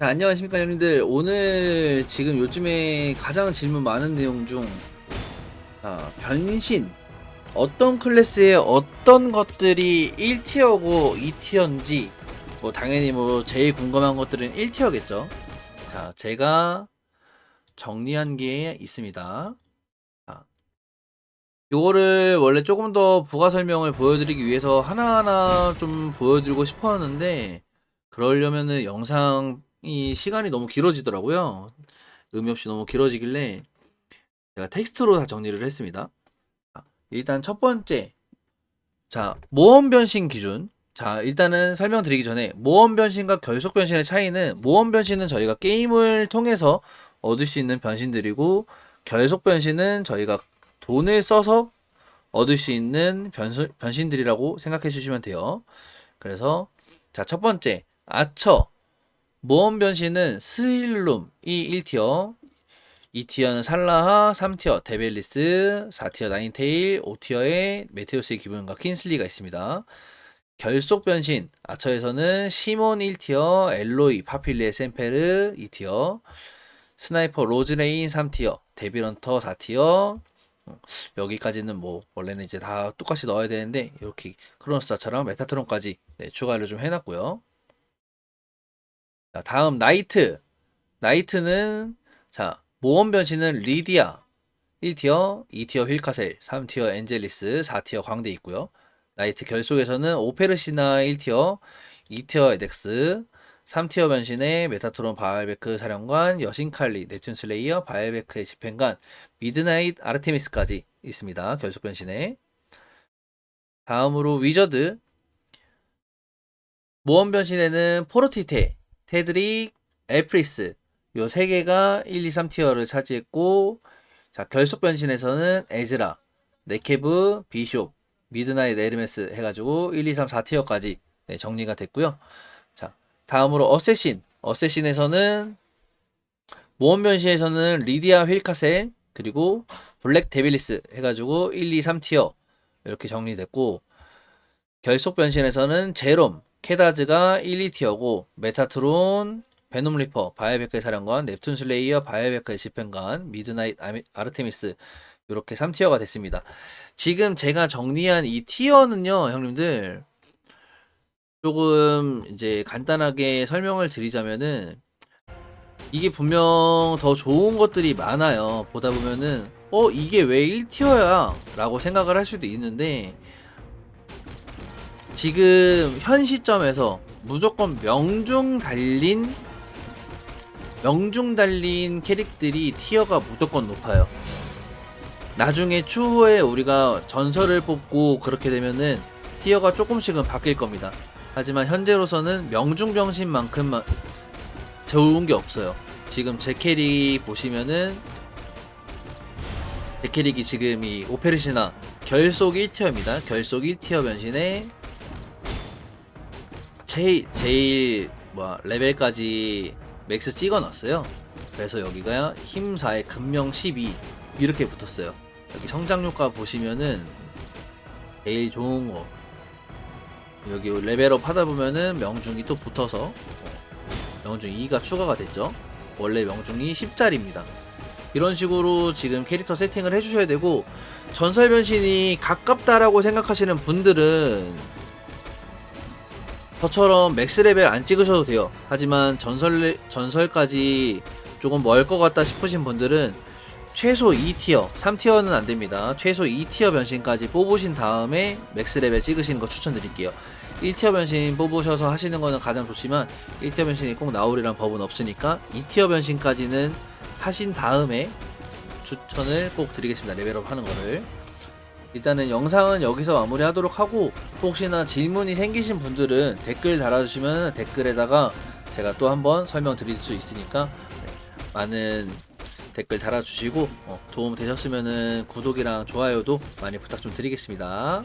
자, 안녕하십니까 형님들. 오늘 지금 요즘에 가장 질문 많은 내용 중 자, 변신. 어떤 클래스의 어떤 것들이 1티어고 2티어인지 뭐 당연히 뭐 제일 궁금한 것들은 1티어겠죠? 자 제가 정리한 게 있습니다. 자, 요거를 원래 조금 더 부가 설명을 보여드리기 위해서 하나하나 좀 보여드리고 싶었는데 그러려면은 영상 이 시간이 너무 길어지더라고요. 의미 없이 너무 길어지길래 제가 텍스트로 다 정리를 했습니다. 자, 일단 첫 번째, 자 모험 변신 기준. 자 일단은 설명드리기 전에 모험 변신과 결속 변신의 차이는 모험 변신은 저희가 게임을 통해서 얻을 수 있는 변신들이고 결속 변신은 저희가 돈을 써서 얻을 수 있는 변수, 변신들이라고 생각해 주시면 돼요. 그래서 자 첫 번째 아처 모험 변신은 스일룸이 1티어. 2티어는 살라하 3티어 데벨리스 4티어 나인테일 5티어에 메테오스의 기분과 킨슬리가 있습니다. 결속 변신 아처에서는 시몬 1티어 엘로이 파필리의 샘페르 2티어 스나이퍼 로즈레인 3티어 데빌런터 4티어. 여기까지는 뭐 원래는 이제 다 똑같이 넣어야 되는데 이렇게 크로노스타처럼 메타트론까지 네, 추가를 좀 해놨고요 자, 다음 나이트. 나이트는 자, 모험 변신은 리디아 1티어, 2티어 휠카셀, 3티어 엔젤리스, 4티어 광대 있고요. 나이트 결속에서는 오페르시나 1티어, 2티어 에덱스, 3티어 변신의 메타트론 바알베크 사령관, 여신칼리, 네튠 슬레이어, 바알베크의 집행관, 미드나잇 아르테미스까지 있습니다. 결속 변신에. 다음으로 위저드. 모험 변신에는 포르티테, 테드릭, 엘프리스 요 세 개가 1, 2, 3티어를 차지했고 자 결속 변신에서는 에즈라, 네케브, 비숍, 미드나잇 에르메스 해가지고 1, 2, 3, 4티어까지 네, 정리가 됐고요. 자 다음으로 어쌔신, 어쌔신에서는 모험 변신에서는 리디아 휠카셀 그리고 블랙 데빌리스 해가지고 1, 2, 3티어 이렇게 정리됐고 결속 변신에서는 제롬, 케다즈가 1, 2티어고 메타트론, 베놈 리퍼, 바이베크의 사령관, 넵툰 슬레이어, 바이베크의 집행관, 미드나잇 아르테미스 이렇게 3티어가 됐습니다. 지금 제가 정리한 이 티어는요, 형님들 조금 이제 간단하게 설명을 드리자면은 이게 분명 더 좋은 것들이 많아요. 보다 보면은 어 이게 왜 1티어야? 라고 생각을 할 수도 있는데 지금 현 시점에서 무조건 명중 달린 명중 달린 캐릭들이 티어가 무조건 높아요. 나중에 추후에 우리가 전설을 뽑고 그렇게 되면은 티어가 조금씩은 바뀔 겁니다. 하지만 현재로서는 명중 병신만큼 좋은 게 없어요. 지금 제 캐릭 보시면은 제 캐릭이 지금 이 오페르시나 결속 1티어입니다. 결속 1티어 변신에 제일 제일 뭐 레벨까지 맥스 찍어 놨어요. 그래서 여기가 힘 4에 금명 12 이렇게 붙었어요. 여기 성장 효과 보시면은 제일 좋은 거 여기 레벨업 하다 보면은 명중이 또 붙어서 어, 명중 2가 추가가 됐죠. 원래 명중이 10짜리입니다. 이런 식으로 지금 캐릭터 세팅을 해주셔야 되고 전설 변신이 가깝다라고 생각하시는 분들은 저처럼 맥스 레벨 안 찍으셔도 돼요. 하지만 전설 전설까지 조금 멀 것 같다 싶으신 분들은 최소 2티어, 3티어는 안 됩니다. 최소 2티어 변신까지 뽑으신 다음에 맥스 레벨 찍으시는 거 추천드릴게요. 1티어 변신 뽑으셔서 하시는 거는 가장 좋지만 1티어 변신이 꼭 나오리란 법은 없으니까 2티어 변신까지는 하신 다음에 추천을 꼭 드리겠습니다. 레벨업 하는 거를. 일단은 영상은 여기서 마무리하도록 하고 혹시나 질문이 생기신 분들은 댓글 달아주시면 댓글에다가 제가 또 한번 설명드릴 수 있으니까 네, 많은 댓글 달아주시고 어, 도움 되셨으면 구독이랑 좋아요도 많이 부탁 좀 드리겠습니다.